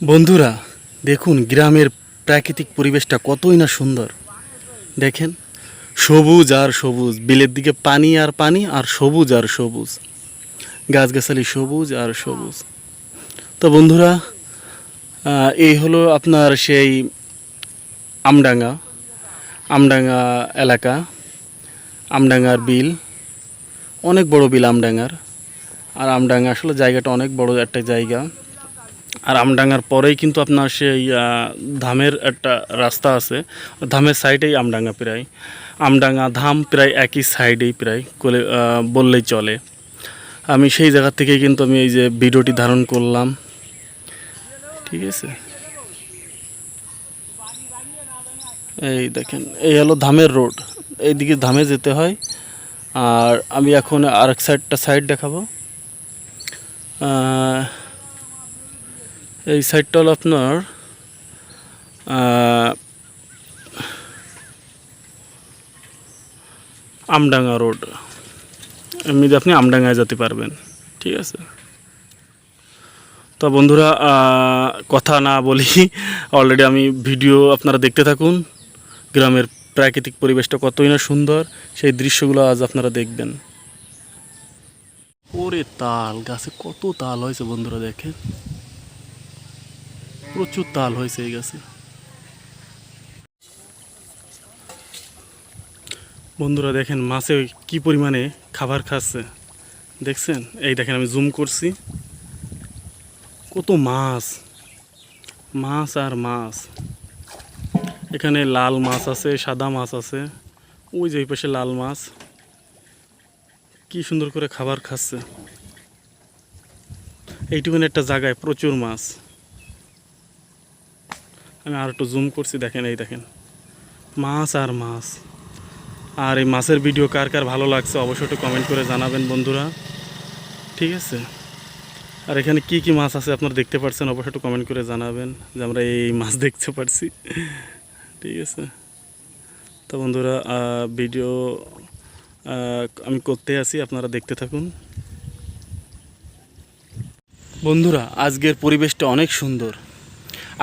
বন্ধুরা, দেখুন গ্রামের প্রাকৃতিক পরিবেশটা কতই না সুন্দর। দেখেন, সবুজ আর সবুজ, বিলের দিকে পানি আর পানি আর সবুজ আর সবুজ, গাছগাছালি সবুজ আর সবুজ। তো বন্ধুরা এই হলো আপনার সেই আমডাঙ্গা আমডাঙ্গা এলাকা, আমডাঙ্গার বিল, অনেক বড় বিল আমডাঙ্গার। আর আমডাঙ্গা আসলে জায়গাটা অনেক বড় একটা জায়গা। আর আমডাঙ্গার পরেই কিন্তু আপনার সেই ধামের একটা রাস্তা আছে। ধামের সাইডেই আমডাঙ্গা প্রায়। আমডাঙ্গা ধাম প্রায় একই সাইডেই প্রায় কোলে বললেই চলে। আমি সেই জায়গা থেকেই কিন্তু আমি এই যে ভিডিওটি ধারণ করলাম। ঠিক আছে? এই দেখেন, এই হলো ধামের রোড। এইদিকে ধামে যেতে হয়। আর আমি এখন আরেক সাইডটা সাইড দেখাবো। এই সাইডটা হলো আপনার আমডাঙ্গা রোড। এমনিতে আপনি আমডাঙ্গায় যেতে পারবেন, ঠিক আছে? তো বন্ধুরা কথা না বলি অলরেডি আমি ভিডিও আপনারা দেখতে থাকুন, গ্রামের প্রাকৃতিক পরিবেশটা কতই না সুন্দর, সেই দৃশ্যগুলো আজ আপনারা দেখবেন। ওরে তাল, গাছে কত তাল হয়েছে বন্ধুরা দেখেন। প্রচুর তাল হয়েছে এই গাছে। বন্ধুরা দেখেন মাছে কি পরিমাণে খাবার খাচ্ছে। দেখছেন? এই দেখেন আমি জুম করছি। কত মাছ। মাছ আর মাছ। এখানে লাল মাছ আছে, সাদা মাছ আছে। ওই যে পাশে লাল মাছ। কি সুন্দর করে খাবার খাচ্ছে। এইটুকুন একটা জায়গায় প্রচুর মাছ। আমি আর একটু জুম করছি, দেখেন এই দেখেন। মাছ আর মাছ। আর এই মাছের ভিডিও কার কার ভালো লাগছে অবশ্যই একটু কমেন্ট করে জানাবেন বন্ধুরা। ঠিক আছে? আর এখানে কি কি মাছ আছে আপনারা দেখতে পাচ্ছেন অবশ্যই একটু কমেন্ট করে জানাবেন যে আমরা এই মাছ দেখতে পারছি। ঠিক আছে? তো বন্ধুরা ভিডিও আমি করতে আসি আপনারা দেখতে থাকুন। বন্ধুরা, আজকের পরিবেশটা অনেক সুন্দর।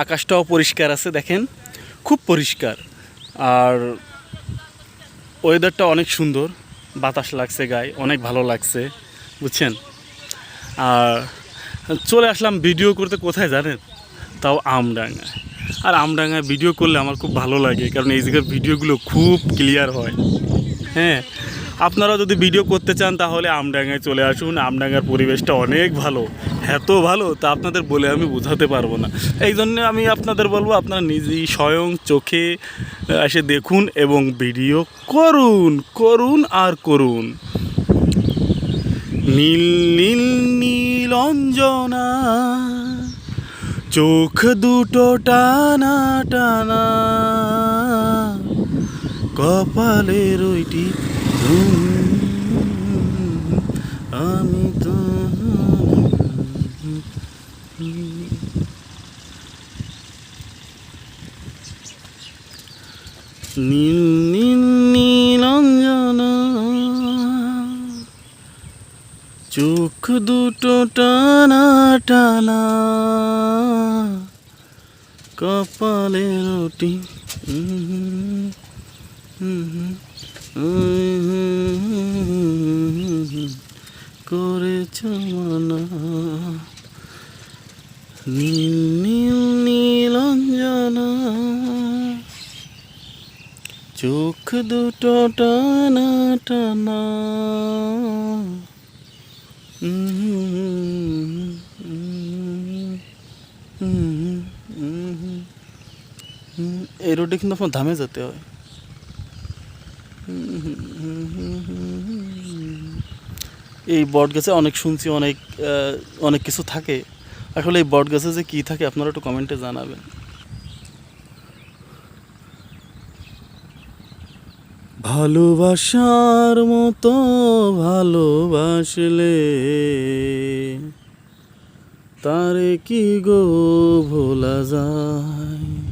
আকাশটাও পরিষ্কার আছে, দেখেন। খুব পরিষ্কার। আর ওয়েদারটা অনেক সুন্দর। বাতাস লাগছে গায়ে, অনেক ভালো লাগছে, বুঝছেন? আর চলে আসলাম ভিডিও করতে কোথায় জানেন? তাও আমডাঙ্গা আর আমডাঙ্গায় ভিডিও করলে আমার খুব ভালো লাগে, কারণ এই জায়গার ভিডিওগুলো খুব ক্লিয়ার হয়। হ্যাঁ আপনারা যদি ভিডিও করতে চান, তাহলে আমডাঙ্গায় চলে আসুন। আমডাঙ্গার পরিবেশটা অনেক ভালো। এত ভালো, তা আপনাদের বলে আমি বোঝাতে পারব না। এই জন্য আমি আপনাদের বলব, আপনারা নিজেই স্বয়ং চোখে এসে দেখুন এবং ভিডিও করুন করুন আর করুন। নীল নীল নীল অঞ্জনা, চোখ দুটো টানা টানা। কপালের ওইটি আমি তো চোখ দুটো টানা টানা। কপালে রুটি করেছ মানা নীল নীল নীল অঞ্জনা চোখ দুটো টানা টানা এই রোডে কিন্তু আপনার ধামে যেতে হয় এই বট গাছে অনেক শুনছি, অনেক অনেক কিছু থাকে। আসলে এই বট গাছে যে কী থাকে আপনারা একটু কমেন্টে জানাবেন। ভালোবাসার মতো ভালোবাসলে তারে কি গো ভোলা যায়?